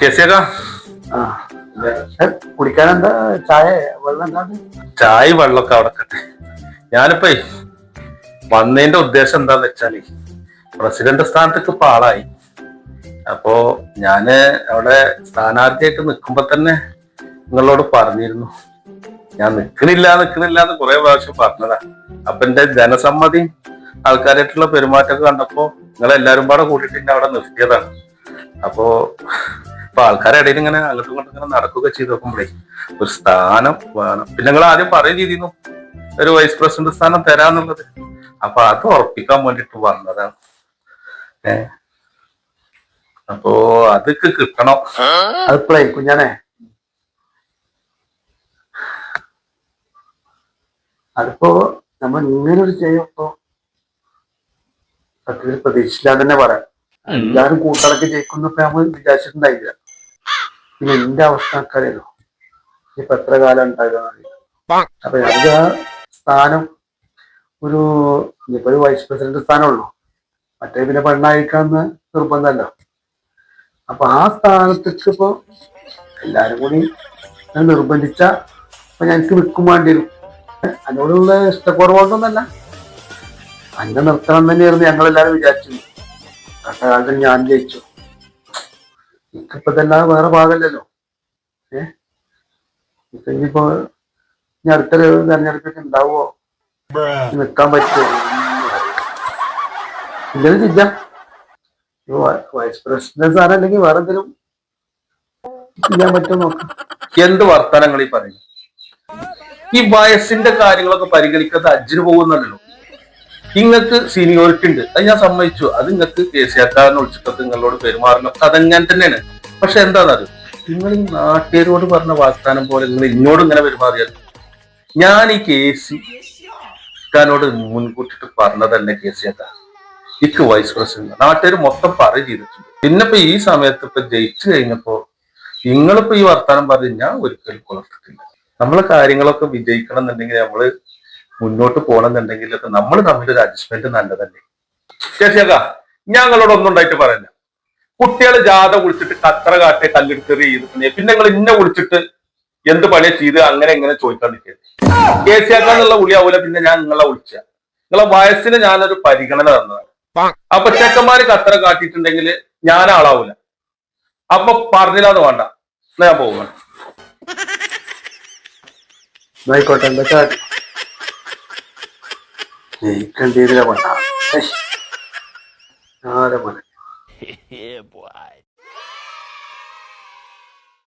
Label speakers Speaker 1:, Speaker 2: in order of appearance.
Speaker 1: കെസിയക്ക
Speaker 2: കുടിക്കാൻ എന്താ ചായ വെള്ളം എന്താണ്
Speaker 1: ചായ വെള്ളമൊക്കെ അവിടെ കട്ടെ ഞാനിപ്പോ വന്നതിന്റെ ഉദ്ദേശം എന്താന്ന് വെച്ചാൽ പ്രസിഡന്റ് സ്ഥാനത്തേക്ക് ഇപ്പൊ ആളായി. അപ്പോ ഞാൻ അവിടെ സ്ഥാനാർത്ഥിയായിട്ട് നിൽക്കുമ്പോ തന്നെ നിങ്ങളോട് പറഞ്ഞിരുന്നു. ഞാൻ നിക്കണില്ല നിക്കണില്ല എന്ന് കുറെ പ്രാവശ്യം പറഞ്ഞതാ. അപ്പൊ എന്റെ ജനസമ്മതി ആൾക്കാരായിട്ടുള്ള പെരുമാറ്റമൊക്കെ കണ്ടപ്പോ നിങ്ങൾ എല്ലാരും പാടെ കൂട്ടിട്ട് എന്നെ അവിടെ നിർത്തിയതാണ്. അപ്പോ ഇപ്പൊ ആൾക്കാരുടെ ഇടയിൽ ഇങ്ങനെ അങ്ങോട്ടും ഇങ്ങോട്ടും ഇങ്ങനെ നടക്കുക ചെയ്ത് നോക്കുമ്പോഴേ ഒരു സ്ഥാനം വേണം. പിന്നെ നിങ്ങൾ ആദ്യം പറയുകയും ചെയ്തിരുന്നു ഒരു വൈസ് പ്രസിഡന്റ് സ്ഥാനം തരാന്നുള്ളത്. അപ്പൊ അത് ഉറപ്പിക്കാൻ വേണ്ടിട്ട് വന്നതാണ്. ഏ? അപ്പോ അതൊക്കെ കിട്ടണം.
Speaker 2: അതിപ്പോഴേ കുഞ്ഞാനെ. അതിപ്പോ നമ്മൾ ഇങ്ങനെ ഒരു ചെയ്യുമ്പോ സത്യത്തിൽ പ്രതീക്ഷിച്ചില്ലാന്ന് തന്നെ പറയാം. എല്ലാരും കൂട്ടടക്കി ജയിക്കുന്നപ്പോ നമ്മൾ വിചാരിച്ചിട്ടുണ്ടായില്ല. പിന്നെ എന്റെ അവസ്ഥ ആൾക്കാരല്ലോ ഇപ്പൊ എത്ര കാലം ഉണ്ടായിരുന്നു അപ്പൊ എന്റെ സ്ഥാനം ഒരു ഇനിയിപ്പോ ഒരു വൈസ് പ്രസിഡന്റ് സ്ഥാനമുള്ളൂ. മറ്റേ പിന്നെ പെണ്ണായിക്കാന്ന് നിർബന്ധമല്ല. അപ്പൊ ആ സ്ഥാനത്തേക്ക് ഇപ്പൊ എല്ലാരും കൂടി ഞാൻ നിർബന്ധിച്ച അപ്പൊ ഞങ്ങൾക്ക് വിൽക്കും വേണ്ടി വരും. അതിനോടുള്ള ഇഷ്ടക്കുറവുകൊണ്ടൊന്നല്ല അന്നെ നിർത്തണം തന്നെയായിരുന്നു ഞങ്ങളെല്ലാരും വിചാരിച്ചു കട്ടകാലത്തിൽ കാലത്ത് ഞാൻ ജയിച്ചു. എനിക്കിപ്പോ ഇതല്ലാതെ വേറെ ഭാഗമല്ലല്ലോ ഏ? ഇപ്പൊ ഇനിയിപ്പോ ഇനി അടുത്തൊരു തെരഞ്ഞെടുപ്പൊക്കെ ഉണ്ടാവോ നിൽക്കാൻ പറ്റുമോ ഇല്ലെങ്കിൽ വൈ- വൈസ് പ്രസിഡന്റ് സാറ അല്ലെങ്കിൽ വേറെ എന്തെങ്കിലും ചെയ്യാൻ പറ്റുമോ നോക്കാം.
Speaker 1: എന്ത് വർത്തമാനങ്ങൾ ഈ പറയുന്നു? ഈ വയസ്സിന്റെ കാര്യങ്ങളൊക്കെ പരിഗണിക്കാത്ത അജിന് പോകുന്നല്ലോ ഇങ്ങക്ക് സീനിയോറിറ്റി ഉണ്ട് അത് ഞാൻ സമ്മതിച്ചു. അത് നിങ്ങൾക്ക് കെ സി ആക്കാരനെ വിളിച്ചിട്ടൊക്കെ നിങ്ങളോട് പെരുമാറണം. അതങ്ങനെ തന്നെയാണ്. പക്ഷെ എന്താണെന്നറിയോ നിങ്ങൾ ഈ നാട്ടുകാരോട് പറഞ്ഞ വാഗ്ദാനം പോലെ നിങ്ങൾ ഇങ്ങോട്ട് ഇങ്ങനെ പെരുമാറിയാൽ ഞാൻ ഈ കെ സി ക്കാനോട് മുൻകൂട്ടിട്ട് പറഞ്ഞത് തന്നെ കെ സി ആക്കാർ ഇക്ക് വൈസ് പ്രസിഡന്റ്. നാട്ടുകാർ മൊത്തം പറയും ചെയ്തിട്ടുണ്ട്. പിന്നെ ഇപ്പൊ ഈ സമയത്ത് ഇപ്പൊ ജയിച്ചു കഴിഞ്ഞപ്പോ നിങ്ങളിപ്പോ ഈ വർത്താനം പറഞ്ഞ് ഞാൻ ഒരിക്കലും പുലർത്തിട്ടില്ല നമ്മളെ കാര്യങ്ങളൊക്കെ വിജയിക്കണം എന്നുണ്ടെങ്കിൽ നമ്മൾ മുന്നോട്ട് പോകണം എന്നുണ്ടെങ്കിലൊക്കെ നമ്മൾ തമ്മിൽ ഒരു അഡ്ജസ്റ്റ്മെന്റ് നല്ലതല്ലേ? ശശിയക്ക ഞങ്ങളോട് ഒന്നും ഉണ്ടായിട്ട് പറയില്ല കുട്ടികളെ ജാഥ വിളിച്ചിട്ട് കത്ര കാട്ടെ കല്ലെടുത്തെറി ചെയ്തിട്ടുണ്ടെങ്കിൽ പിന്നെ നിങ്ങൾ ഇന്നെ വിളിച്ചിട്ട് എന്ത് പണിയാ ചെയ്ത്? അങ്ങനെ എങ്ങനെ ചോദിക്കാണ്ടിരിക്കരുത് കെ സി ആക്കാന്നുള്ള വിളിയാവൂല പിന്നെ ഞാൻ നിങ്ങളെ വിളിച്ച. നിങ്ങളെ വയസ്സിന് ഞാനൊരു പരിഗണന തന്നതാണ്. അപ്പൊ ചെക്കന്മാര് കത്ര കാട്ടിയിട്ടുണ്ടെങ്കിൽ ഞാൻ ആളാവൂല. അപ്പൊ പറഞ്ഞില്ലാന്ന് വേണ്ട. ഞാൻ പോവുകയാണ്
Speaker 2: ആയിക്കോട്ടെ എന്താ ആരെ മോനെ
Speaker 3: yeah, boy.